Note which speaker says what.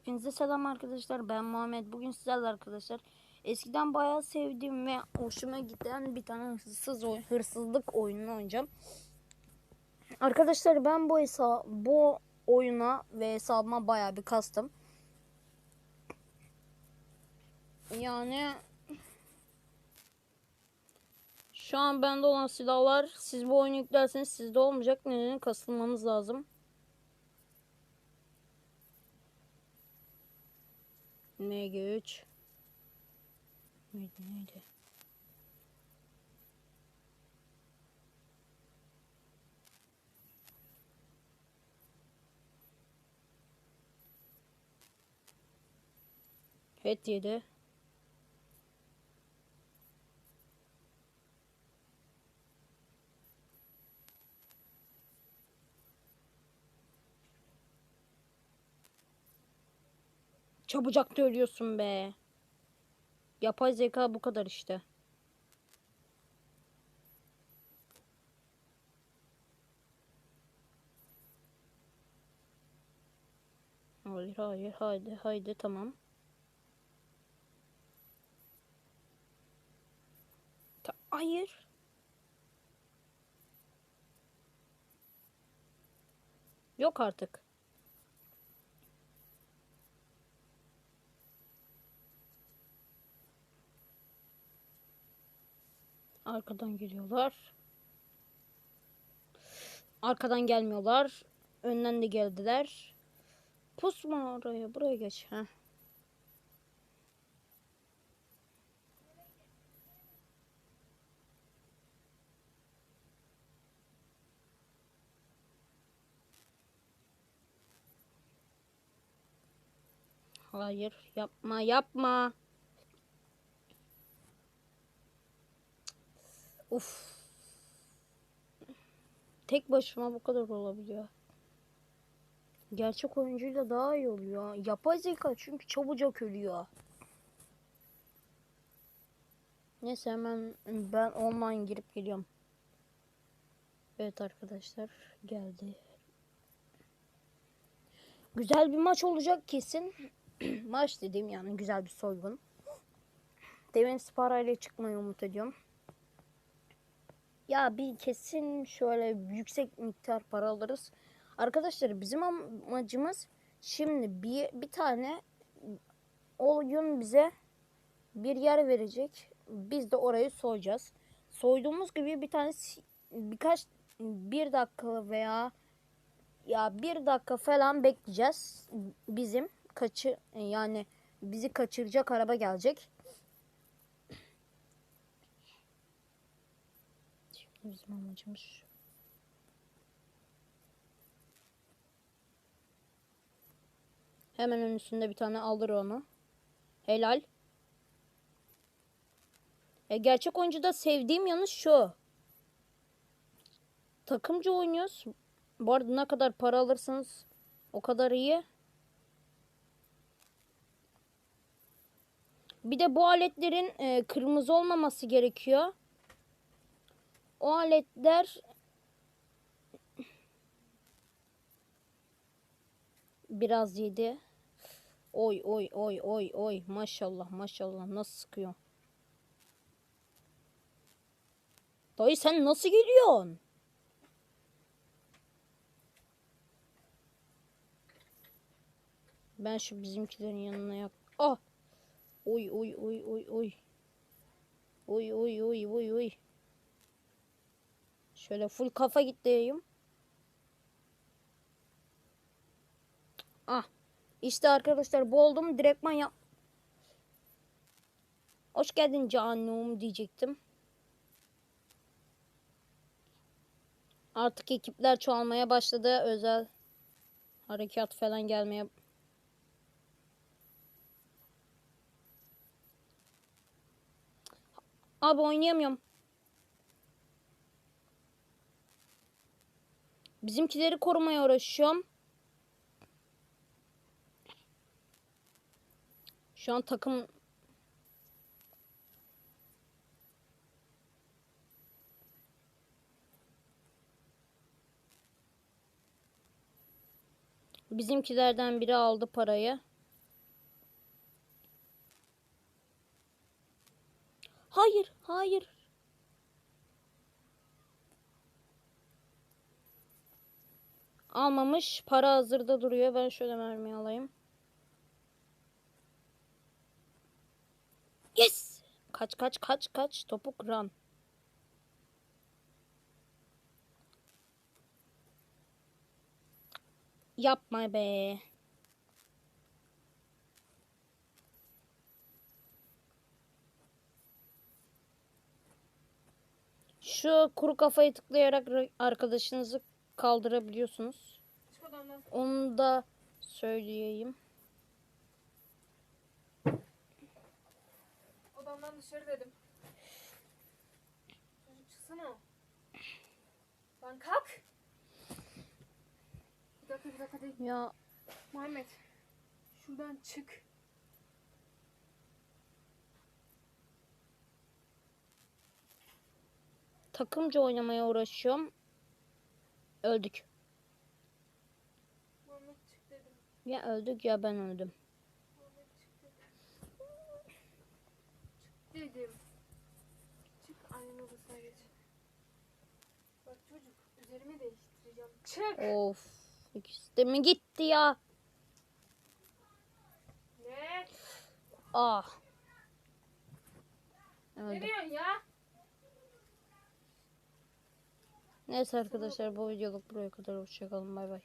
Speaker 1: Hepinize selam arkadaşlar. Ben Muhammed. Bugün sizlerle arkadaşlar eskiden bayağı sevdiğim ve hoşuma giden bir tane hırsız oy- hırsızlık oyununu oynayacağım. Arkadaşlar ben bu hesa bu oyuna ve hesabıma bayağı bir kastım. Yani şu an bende olan silahlar siz bu oyunu yüklerseniz sizde olmayacak. Nedeni kasılmanız lazım. MG3 neydi neydi? Het yedi. Çabucak da ölüyorsun be. Yapay zeka bu kadar işte. Hayır hayır haydi haydi tamam. Ta- hayır. Yok artık. Arkadan geliyorlar. Arkadan gelmiyorlar. Önden de geldiler. Pusma oraya. Buraya geç. Heh. Hayır. Yapma. Yapma. Uf. Tek başıma bu kadar olabiliyor. Gerçek oyuncuyla daha iyi oluyor. Yapay zeka çünkü çabucak ölüyor. Neyse hemen ben online girip geliyorum. Evet arkadaşlar geldi. Güzel bir maç olacak kesin. maç dediğim yani güzel bir soygun. Demin parayla çıkmayı umut ediyorum. Ya bir kesin şöyle yüksek miktar para alırız. Arkadaşlar bizim amacımız şimdi bir, bir tane oyun bize bir yer verecek. Biz de orayı soyacağız. Soyduğumuz gibi bir tane birkaç bir dakika veya ya bir dakika falan bekleyeceğiz. Bizim kaçı yani bizi kaçıracak araba gelecek. Bizim amacımız şu. Hemen üstünde bir tane alır onu. Helal. E, gerçek oyuncuda sevdiğim yanı şu. Takımcı oynuyoruz. Bu arada ne kadar para alırsanız o kadar iyi. Bir de bu aletlerin e, kırmızı olmaması gerekiyor. O aletler biraz yedi. Oy oy oy oy oy maşallah maşallah nasıl sıkıyor. Dayı sen nasıl geliyorsun? Ben şu bizimkilerin yanına yak. Ah! Oy oy oy oy oy. Oy oy oy oy oy. Şöyle full kafa gitteyim. Ah. İşte arkadaşlar bu oldum. Direktman yap. Hoş geldin canım diyecektim. Artık ekipler çoğalmaya başladı. Özel harekat falan gelmeye Abi oynayamıyorum. Bizimkileri korumaya uğraşıyorum. Şu an takım Bizimkilerden biri aldı parayı. Hayır, hayır. Almamış. Para hazırda duruyor. Ben şöyle mermi alayım. Yes! Kaç kaç kaç kaç. Topuk run. Yapma be. Şu kuru kafayı tıklayarak ra- arkadaşınızı kaldırabiliyorsunuz. Onu da söyleyeyim.
Speaker 2: Odamdan dışarı dedim. Çocuk çıksana. Lan kalk. Bir dakika bir dakika değil.
Speaker 1: Ya
Speaker 2: Muhammed. Şuradan çık.
Speaker 1: takımca oynamaya uğraşıyorum. Öldük. Ya öldük ya ben öldüm.
Speaker 2: Dedim. Çık annenin odasına geç. Bak çocuk üzerimi değiştireceğim. Çık.
Speaker 1: Of. İkisi de mi gitti ya?
Speaker 2: Ne?
Speaker 1: Ah.
Speaker 2: Ne diyorsun ya?
Speaker 1: Neyse arkadaşlar bu videoluk buraya kadar. Hoşçakalın. Bay bay.